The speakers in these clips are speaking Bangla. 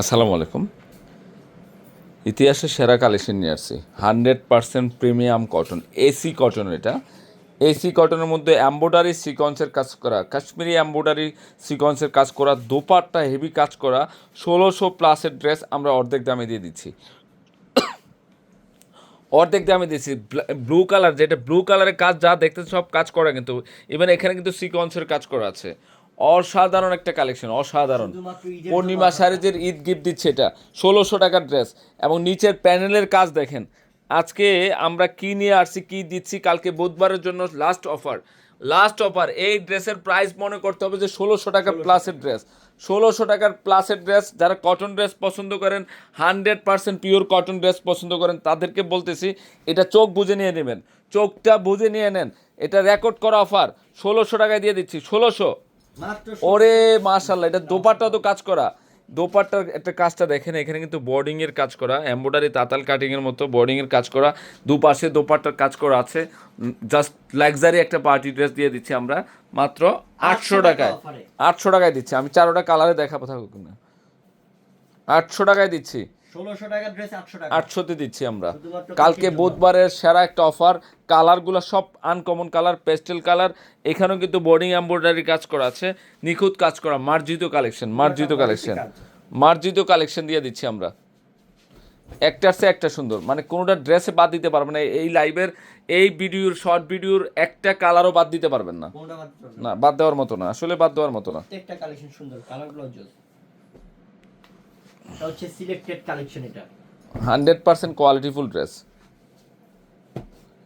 আসসালামু আলাইকুম। ইতিহাসে সেরা কালেকশন নিয়ে আসছি। Hundred percent premium cotton AC cotton এটা। এসি কটনের মধ্যে এম্ব্রয়ডারি সিকোয়েন্সের কাজ করা, কাশ্মীরি এম্ব্রয়ডারি সিকোয়েন্সের কাজ করা, দোপাট্টা হেভি কাজ করা, ষোলোশো প্লাসের ড্রেস আমরা অর্ধেক দামে দিয়ে দিচ্ছি। অর্ধেক দামে দিচ্ছি ব্লু কালার যেটা ব্লু কালারের কাজ, যা দেখতে সব কাজ করা কিন্তু ইভেন এখানে কিন্তু সিকোয়েন্সের কাজ করা আছে। অসাধারণ একটা কালেকশন অসাধারণ। পূর্ণিমা শাড়িদের ঈদ গিফট দিচ্ছে এটা ষোলোশো টাকার ড্রেস এবং নিচের প্যানেলের কাজ দেখেন। আজকে আমরা কি নিয়ে আসছি কি দিচ্ছি কালকে বুধবারের জন্য লাস্ট অফার লাস্ট অফার এই ড্রেসের প্রাইস মনে করতে হবে যে ষোলোশো টাকা। প্লাসের ড্রেস ষোলোশো টাকার প্লাসের ড্রেস যারা কটন ড্রেস পছন্দ করেন hundred percent pure cotton dress পছন্দ করেন তাদেরকে বলতেছি এটা চোখ বুঝে নিয়ে নেবেন। চোখটা বুঝে নিয়ে নেন। এটা রেকর্ড করা অফার ষোলোশো টাকায় দিয়ে দিচ্ছি ষোলোশো। ওরে মাশাল্লাহ এটা দোপাট্টা তো কাজ করা। দোপাট্টার একটা কাজটা দেখেন এখানে কিন্তু বোর্ডিং এর কাজ করা এমব্রয়ডারি তাতাল কাটিং এর মতো বোর্ডিং এর কাজ করা দুপাশে দোপাট্টার কাজ করা আছে। জাস্ট লাক্সারি একটা পার্টি ড্রেস দিয়ে দিচ্ছি আমরা মাত্র আটশো টাকায়। আটশো টাকায় দিচ্ছি আমি চারোটা কালারে দেখাবো থাকুক না। আটশো টাকায় দিচ্ছি। আটশোতে দিচ্ছি আমরা। কালকে বুধবারের সেরা একটা অফার কালারগুলো সব আনকমন কালার পেস্টেল কালার এখানেও কিন্তু বোর্ডিং এমব্রয়ডারি কাজ করা আছে নিখুঁত কাজ করা মার্জিত কালেকশন মার্জিত কালেকশন মার্জিত কালেকশন দিয়ে দিচ্ছি আমরা। একটার সে একটা সুন্দর। মানে কোনোটা ড্রেসে বাদ দিতে পারবেন না এই লাইভের এই ভিডিওর শর্ট ভিডিওর একটা কালারও বাদ দিতে পারবেন না। না? বাদ দেওয়ার মতো না আসলে বাদ দেওয়ার মতো না। প্রত্যেকটা কালেকশন সুন্দর কালারগুলো এটা হচ্ছে সিলেক্টেড কালেকশন এটা। হান্ড্রেড পার্সেন্ট কোয়ালিটিফুল ড্রেস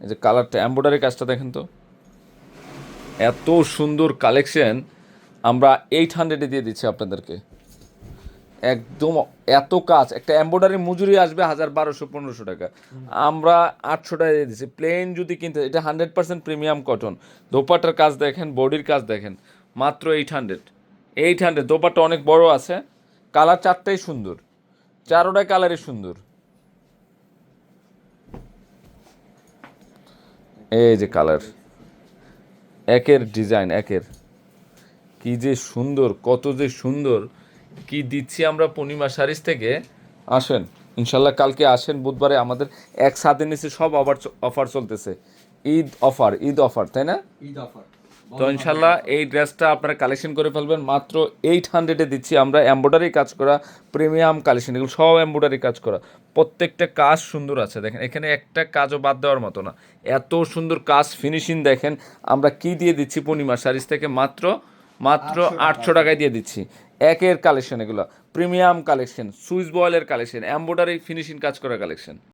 এই যে কালারটা এম্ব্রয়ডারি কাজটা দেখেন তো। এত সুন্দর কালেকশন আমরা এইট হান্ড্রেডে দিয়ে দিচ্ছি আপনাদেরকে। একদম এত কাজ। একটা এম্ব্রয়ডারি মজুরি আসবে হাজার বারোশো পনেরোশো টাকা। আমরা আটশো টাকা দিয়ে দিচ্ছি। প্লেন যদি কিনতে, এটা হান্ড্রেড পার্সেন্ট প্রিমিয়াম কটন দোপাটার কাজ দেখেন, বডির কাজ দেখেন। মাত্র eight hundred eight hundred dupatta অনেক বড় আছে। কালার চারটাই সুন্দর। চারোটাই কালারই সুন্দর। এই যে কালার। একের ডিজাইন, একের। কি যে সুন্দর, কত যে সুন্দর। কি দিচ্ছি আমরা পূর্ণিমা শাড়িজ থেকে? আসেন, ইনশাল্লাহ কালকে আসেন, বুধবারে আমাদের এক সাথে নিচে সব অফার অফার চলতেছে। ঈদ অফার ঈদ অফার তাই না? ঈদ অফার তো ইনশাল্লাহ এই ড্রেসটা আপনারা কালেকশন করে ফেলবেন। মাত্র এইট হান্ড্রেডে দিচ্ছি আমরা। এম্ব্রয়ডারি কাজ করা প্রিমিয়াম কালেকশন এগুলো সব এম্ব্রয়ডারি কাজ করা। প্রত্যেকটা কাজ সুন্দর আছে। দেখেন এখানে একটা কাজও বাদ দেওয়ার মতো না। এত সুন্দর কাজ ফিনিশিং দেখেন আমরা কি দিয়ে দিচ্ছি পূর্ণিমা শাড়িজ থেকে? মাত্র মাত্র আটশো টাকায় দিয়ে দিচ্ছি। একের কালেকশন এগুলো। প্রিমিয়াম কালেকশন সুইচ বয়েলের কালেকশন এম্ব্রয়ডারি ফিনিশিং কাজ করা কালেকশন।